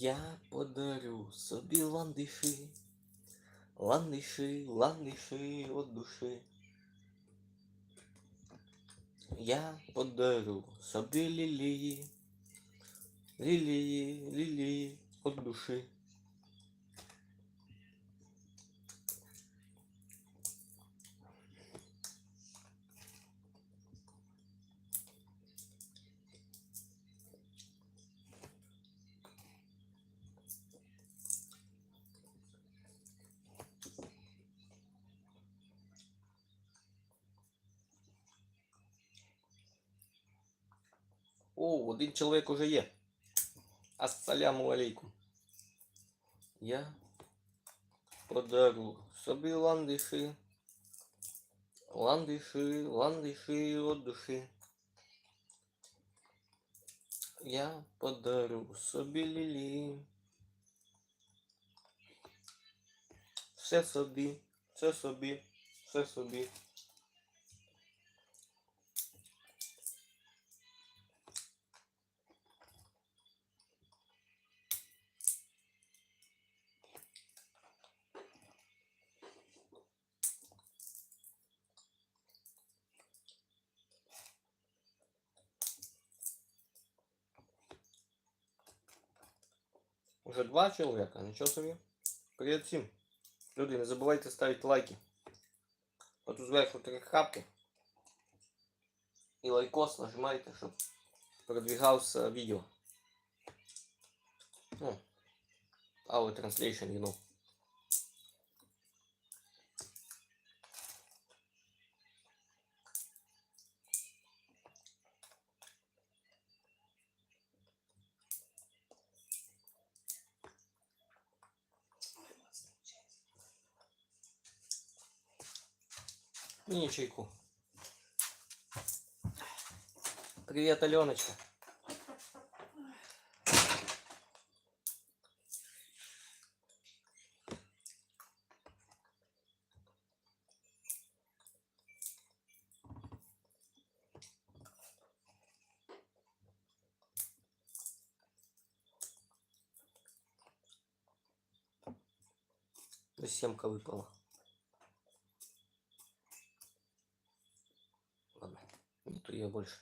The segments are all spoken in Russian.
Я подарю собі ландиші, ландиші, ландиші от душі. Я подарю собі лілії, лілії, лілії от душі. О, один чоловік уже є. Ассаляму алейкум. Я подарю собі ландиші. Ландиші, ландиші от душі. Я подарю собі лілі. Все собі, все собі, все собі. Уже два чоловіка, нічого собі. Привіт всім. Люди, не забувайте ставити лайки. От тут зверху три хапки. І лайкос нажимайте, щоб продвигався відео. Ну, our translation, you know. Мені чайку. Привет, Аленочка. Семка выпала. нету ее больше.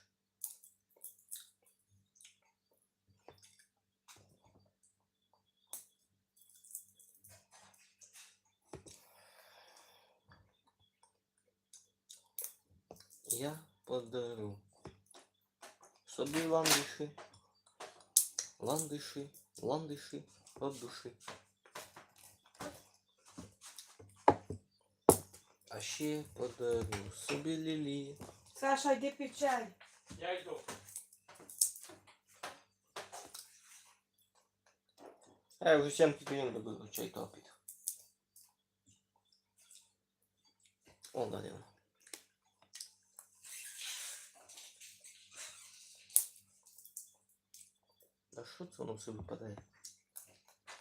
Я подарю собі ландиші, ландиші, ландиші от душі. А ще подарю собі лілії. Саша, йди під чай. Я йду. А я вже сімки клієнт добив, чай топить. О, да, де воно. А що це воно все випадає?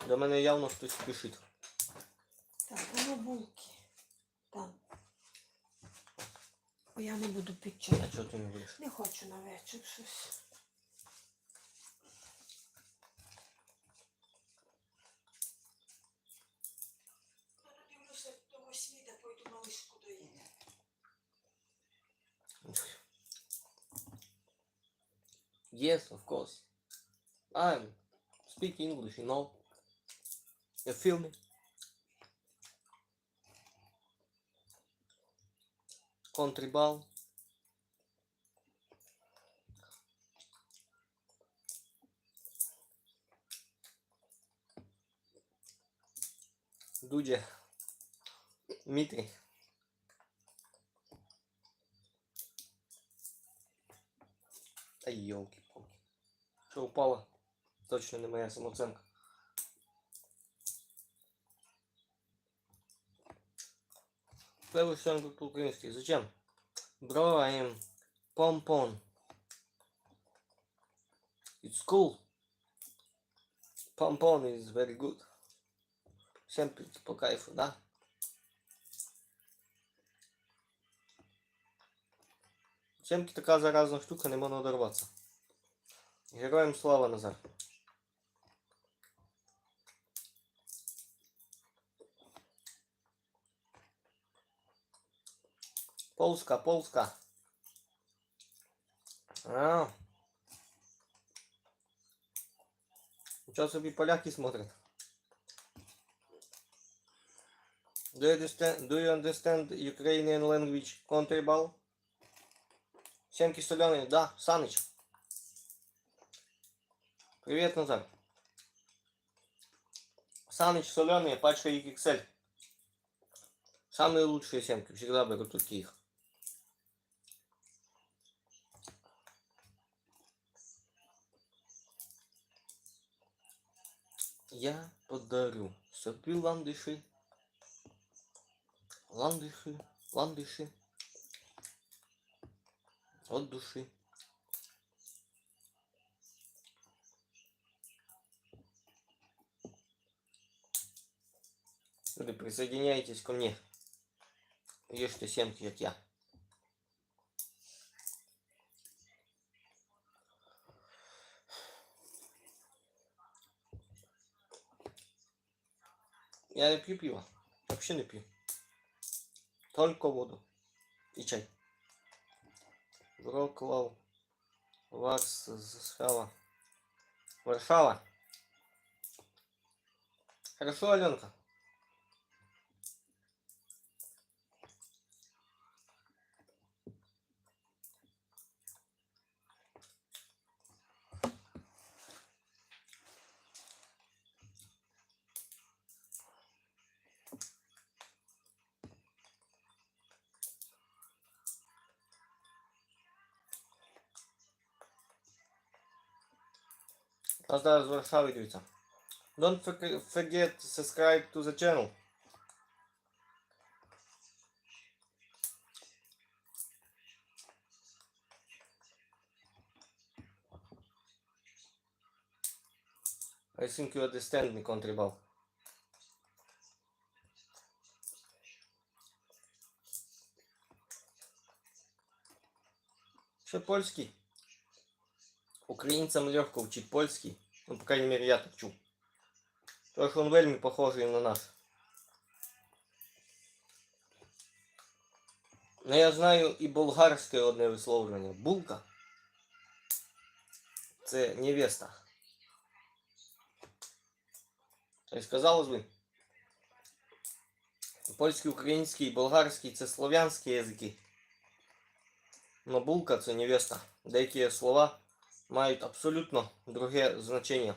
До мене явно хтось спішить. Так, воно булки. Бо я не буду чай. А чого ти не будеш? Не хочу на вечір щось. Yes, of course. I'm speak English, you know. You feel me? Контрибал. Дудя. Дмитрий. Та йолки-палки. Що упало? Точно не моя самооценка. Первый член группы украинский. Зачем? Bro, I am Pompon. It's cool. Pompon is very good. Всем по кайфу, да? Семки така заразна штука, не можна дорватися. Героям слава Назар. Полска, Полска. А. Ничего себе поляки смотрят. Do you understand, do you understand Ukrainian language country ball? Семки соленые, да, Саныч. Привет, Назар. Саныч соленые, пачка XXL. Самые лучшие семки, всегда беру таких. Я подарю собі ландиші. Ландиші, ландиші. От души. Люди, присоединяйтесь ко мне. Ешьте семки, как я. Я не пью пиво. Вообще не пью. Только воду. И чай. Вроклав. Варс. Варшава. Хорошо, Аленка. А зараз з Варшави дивіться. Don't forg- forget to subscribe to the channel. I think you understand me, Contribal. Ще польський. Українцям легко вчить польський. Ну, по крайней мере, я так чув. Тому що він вельми похожий на наш. Ну, я знаю і болгарське одне висловлювання. Булка. Це невеста. Тобто, казалось би, польський, український і болгарський це слов'янські язики. Но булка це невеста. Деякі слова мають абсолютно друге значення.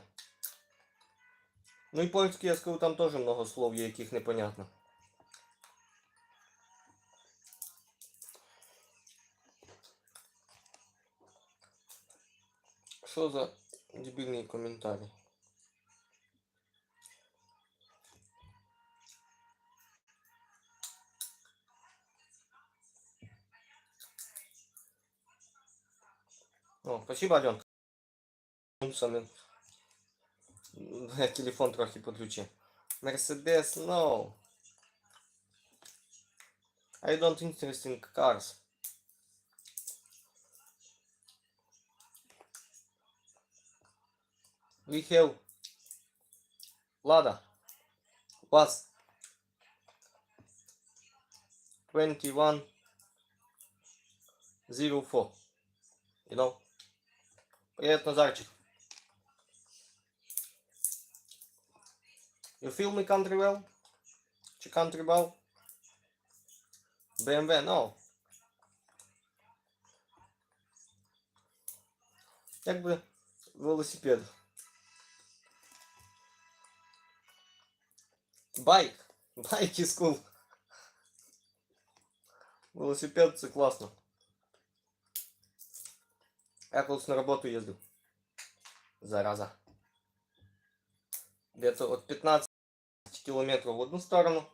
Ну і польський, я скажу, там теж много слов є, яких непонятно. Що за дебільний коментарій? спасибо, Аленка. Самим. Я телефон трохи подключив. Mercedes, no. I don't interest in cars. We have Lada. Was 21 04. You know? Привет, Назарчик. You feel me country well? Чи country well? BMW, no. Якби велосипед. Байк. Байк is cool. Велосипед це класно. Колись на роботу їздив. Зараза. Где-то от 15 километров в одну сторону,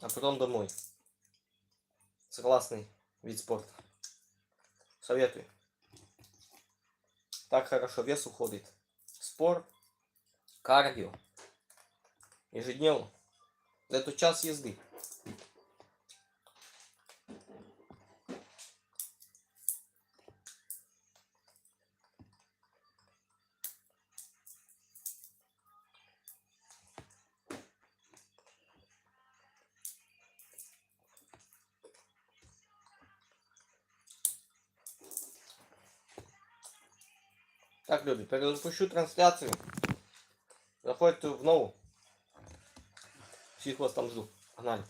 а потом домой. Согласный вид спорта. Советую. Так хорошо вес уходит. Спорт, кардио. Ежедневно. Это час езды. Так, люди, перезапущу трансляцію. Заходьте в нову. Всіх вас там жду. Погнали.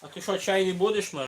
А ти що, чай не будеш, Мар?